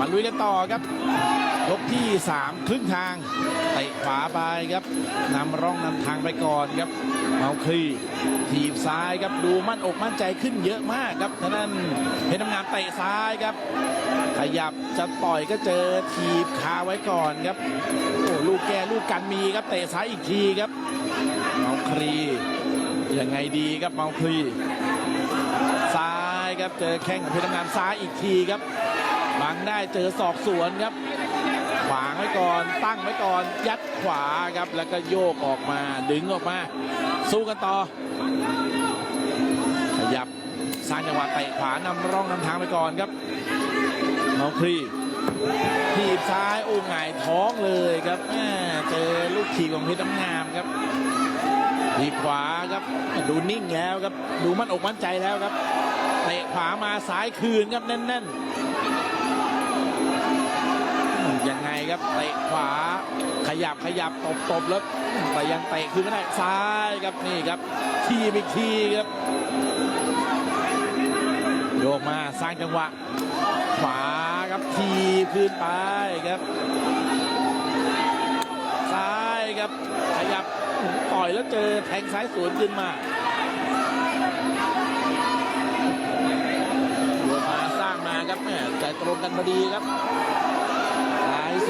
มาลุยกันต่อครับยกที่ 3 ครึ่งทางเตะขวาไปครับนำร่องนำทางไปก่อนครับเมาคลีถีบซ้ายครับดูมั่นอกมั่นใจขึ้นเยอะมากครับท่านั้นเพชรน้ำงามเตะซ้ายครับ ขยับจะต่อยก็เจอถีบคาไว้ก่อนครับโอ้ลูกแกลูกกันมีครับเตะซ้ายอีกทีครับเมาคลียังไงดีครับเมาคลีซ้ายครับเจอแข้งของเพชรน้ำงามซ้ายอีกทีครับ บังได้เจอศอกสวนครับ ขวางไว้ก่อนตั้งไว้ก่อนยัดขวาครับแล้วก็โยกออกมาดึงออกมา สู้กันต่อ ขยับสร้างจังหวะเตะขวานำร่องนำทางไปก่อนครับน้องครีทีบซ้ายโอ้หงายท้องเลยครับเจอลูกทีของเพชรน้ำงามครับทีขวาครับดูนิ่งแล้วครับ ดูมั่นอกมั่นใจแล้วครับเตะขวามาซ้ายคืนครับแน่นๆ ยังไงครับเตะขวา ขยับขยับตบตบแล้วแต่ยังเตะคืนไม่ได้ซ้ายครับนี่ครับ ทีบอีกทีครับโยกมาสร้างจังหวะ ขวาครับทีบคืนไปครับซ้ายครับขยับต่อยแล้วเจอแทงซ้ายสวนขึ้นมาโยกมาสร้างมาครับแม่ใจตรงกันพอดีครับ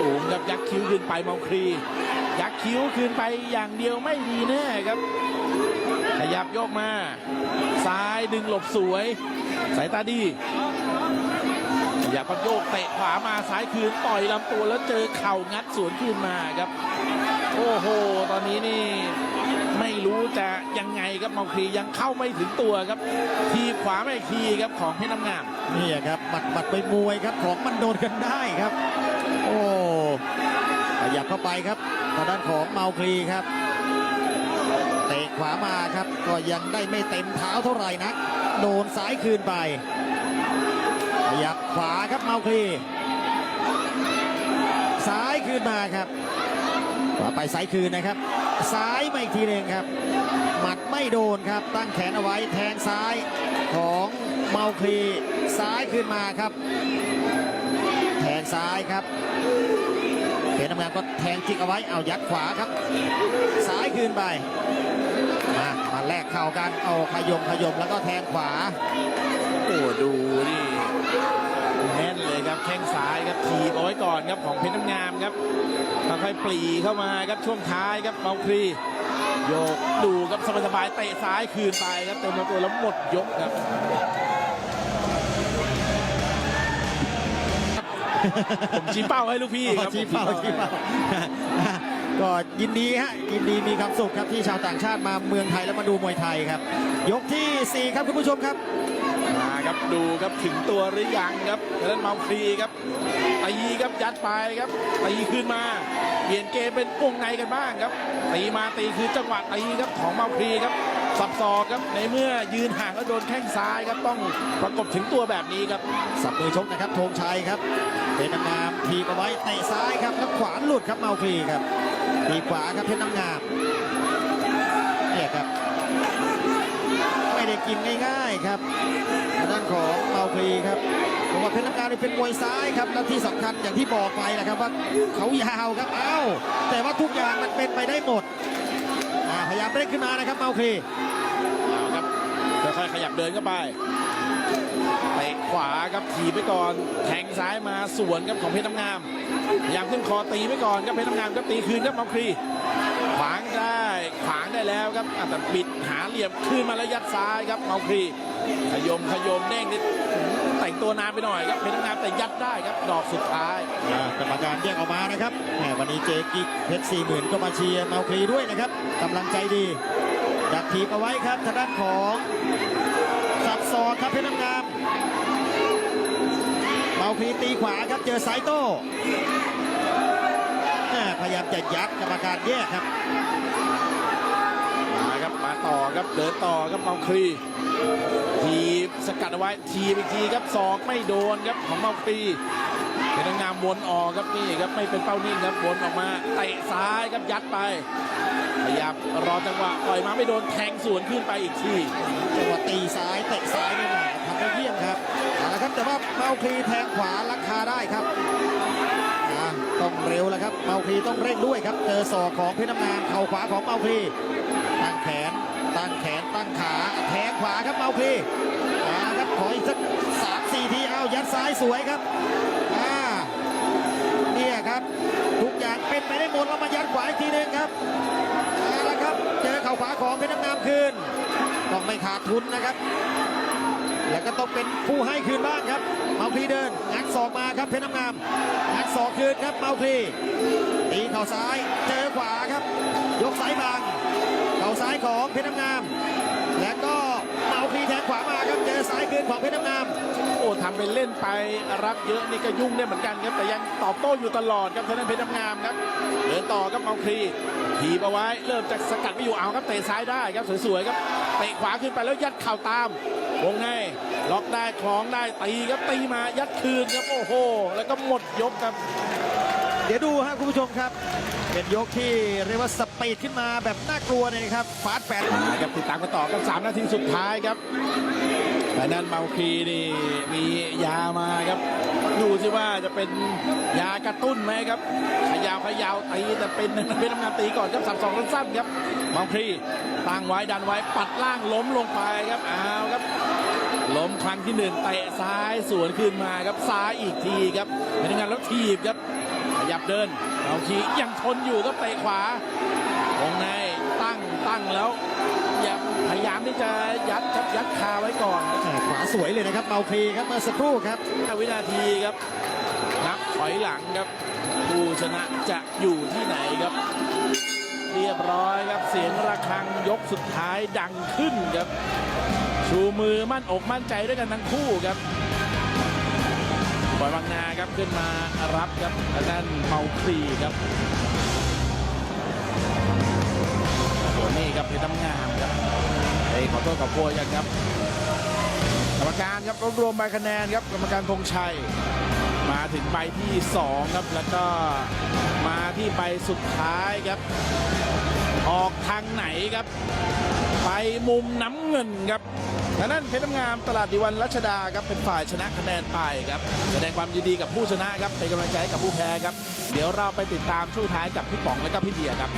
สูงครับยักคิ้วขึ้นไปเมาครี ยักคิ้วขึ้นไปอย่างเดียวไม่ดีแน่ครับ ขยับโยกมา ซ้ายดึงหลบสวย สายตาดีขยับพักโยกเตะขวามาซ้ายคืนต่อยลำตัวแล้วเจอเข่างัดสวนคืนมาครับ โอ้โห ตอนนี้นี่ไม่รู้จะยังไงครับเมาคลียังเข้าไม่ถึงตัวครับ ทีขวาไม่ทีครับของเพชรน้ำงามนี่ครับหมัดหมัดไปมวยครับของมันโดนกันได้ครับ ยับเข้าไปครับทางด้านของเมาคลีครับเตะขวามาครับ ก็ยังได้ไม่เต็มเท้าเท่าไหร่นักโดนซ้ายคืนไปขยับขวาครับเมาคลีซ้ายคืนมาครับขวาไปซ้ายคืนนะครับ ซ้ายมาอีกทีหนึ่งครับ หมัดไม่โดนครับ ตั้งแขนเอาไว้แทงซ้ายของเมาคลีซ้ายขึ้นมาครับ แทงซ้ายครับ เพชรน้ำงานก็แทงจิกเอาไว้เอายัดขวาครับซ้ายคืนไปมามาแลกเข่ากันเอาขยมขยมแล้วก็แทงขวาโอ้ดูนี่แน่นเลยครับแข้งซ้ายครับทีบเอาไว้ก่อนครับของเพชรน้ำงามครับค่อยๆปลีเข้ามาครับช่วงท้ายครับเมาคลีโยกดูครับสบายๆเตะซ้ายคืนไปครับเต็มลำตัวแล้วหมดยกครับ ผมชี้เป้าให้ลูกพี่ครับชี้เป้าผมชี้เป้าก็ยินดีฮะยินดีมีความสุขครับที่ชาวต่างชาติมาเมืองไทยแล้วมาดูมวยไทยครับ ยกที่4 ครับคุณผู้ชมครับ มาครับดูครับถึงตัวหรือยังครับแล้วเมาคลีครับตีครับยัดไปครับตีขึ้นมาเปลี่ยนเกมเป็นวงในกันบ้างครับตีมาตีคือจังหวะตีครับของเมาคลีครับ สับซอกครับในเมื่อยืนห่างแล้วโดนแข้งซ้ายครับต้องประกบถึงตัวแบบนี้ครับสับมือชกนะครับธงชัยครับเพชรน้ำงามทีเอาไว้เตะซ้ายครับแล้วขวานหลุดครับเมาคลีครับทีขวาครับเพชรน้ำงามเนี่ยครับไม่ได้กินง่ายๆครับทางด้านของเมาคลีครับเพราะว่าเพชรน้ำงามเป็นมวยซ้ายครับและที่สำคัญอย่างที่บอกไปนะครับว่าเขายาวครับเอ้าแต่ว่าทุกอย่างมันเป็นไปได้หมด พยายามเร่งขึ้นมานะครับเมาคลีเอาครับค่อยๆขยับเดินเข้าไปเตะขวาครับถีบไปก่อนแทงซ้ายมาสวนครับของเพชรน้ำงามพยายามขึ้นคอตีไปก่อนครับเพชรน้ำงามก็ตีคืนครับเมาคลีขวางได้ขวางได้แล้วครับอะแต่บิดหาเหลี่ยมคืนมาแล้วยัดซ้ายครับเมาครีขยมขยมเด้งนิดแต่งตัวนานไปหน่อยครับเพชรน้ำงามแต่ยัดได้ครับดอกสุดท้ายอ่ากรรมการแยกออกมานะครับแหม วันนี้เจกิกเพชรสี่หมื่นก็มาเชียร์เมาคลีด้วยนะครับกำลังใจดีดักทีบเอาไว้ครับทางด้านของสับซอกครับเพชรน้ำงามเมาคลีตีขวาครับเจอสายโต้พยายามจะยัดกรรมการแยกครับมาครับมาต่อครับเดินต่อครับเมาครีทีบสกัดเอาไว้ทีบอีกทีครับศอกไม่โดนครับของเมาครี เพชรน้ำงามวนออกครับนี่ครับไม่เป็นเป้านิ่งครับวนออกมาเตะซ้ายครับยัดไปพยายามรอจังหวะปล่อยมาไม่โดนแทงสวนขึ้นไปอีกทีจังหวะตีซ้ายเตะซ้ายนี่แหละทำไปเยี่ยมครับเอาละครับแต่ว่าเมาคลีแทงขวาลักคาได้ครับต้องเร็วแล้วครับเมาคลีต้องเร่งด้วยครับเจอศอกของเพชรน้ำงามเข่าขวาของเมาคลีตั้งแขนตั้งแขนตั้งขาแทงขวาครับเมาคลีเอาละครับขออีกสักสามสี่ทีเอายัดซ้ายสวยครับ นไปได้หมดแล้วมายัดขวาอีกทีหนึงครับเอาละครับ เจอเข่าขวาของเพชรน้ำงามคืนต้องไม่ขาดทุนนะครับ แล้วก็ต้องเป็นผู้ให้คืนบ้างครับเมาคลีเดินงัดศอกมาครับเพชรน้ำงามงัดศอกคืนครับเมาคลีตีเข่าซ้ายเจอขวาครับ ยกสายบาง เข่าซ้ายของเพชรน้ำงาม อซ้ายคืนของเพชรน้ำงามโอ้ทำเป็นเล่นไปรับเยอะนี่ก็ยุ่งได้เหมือนกันครับแต่ยังตอบโต้อยู่ตลอดครับทางด้านเพชรน้ำงามครับเดินต่อครับเมาคลีถีบเอาไว้เริ่มจากสกัดไม่อยู่เอาครับเตะซ้ายได้ครับสวยๆครับเตะขวาขึ้นไปแล้วยัดเข่าตามวงในล็อกได้คล้องได้ตีครับตีมายัดคืนครับโอ้โห แล้วก็หมดยกครับ เดี๋ยวดูครับคุณผู้ชมครับ เป็นยกที่เรียกว่าสปีดขึ้นมาแบบน่ากลัวเลยนะครับฟาสต์แฟนนะครับติดตามกันต่อกับ 3 นาทีสุดท้ายครับ แต่นั้นเมาคีนี่มียามาครับ ดูสิว่าจะเป็นยากระตุ้นไหมครับขยาวขยาวตีแต่เป็นเป็นทำงานตีก่อนครับสับสองสั้นครับเมาคีตั้งไว้ดันไว้ปัดล่างล้มลงไปครับอ้าวครับล้มครั้งที่หนึ่งเตะซ้ายสวนคืนมาครับซ้ายอีกทีครับเป็นงานแล้วถีบครับขยับเดินเมาคียังทนอยู่ก็เตะขวาวงในตั้งตั้งแล้ว พยายามที่จะยัดครับยัดคาไว้ก่อนแหม่ขวาสวยเลยนะครับเมาคลีครับเมื่อสักครู่ครับ 5วินาทีครับ นับถอยหลังครับ ผู้ชนะจะอยู่ที่ไหนครับ เรียบร้อยครับเสียงระฆังยกสุดท้ายดังขึ้นครับ ชูมือมั่นอกมั่นใจด้วยกันทั้งคู่ครับบอยบางนาครับขึ้นมารับครับทางด้านเมาคลีครับส่วนนี้ครับเพชรน้ำงามครับ เอ้ยขอโทษขอโพยกันครับ กรรมการครับรวบรวมใบคะแนนครับกรรมการธงชัย มาถึงใบที่2ครับแล้วก็มาที่ใบสุดท้ายครับ ออกทางไหนครับ ไปมุมน้ำเงินครับทางนั้นเพชรน้ำงามตลาดดิวันรัชดาครับเป็นฝ่ายชนะคะแนนไปครับแสดงความยินดีกับผู้ชนะครับเป็นกำลังใจกับผู้แพ้ครับ เดี๋ยวเราไปติดตามช่วงท้ายกับพี่ป๋องและก็พี่เบียร์ครับ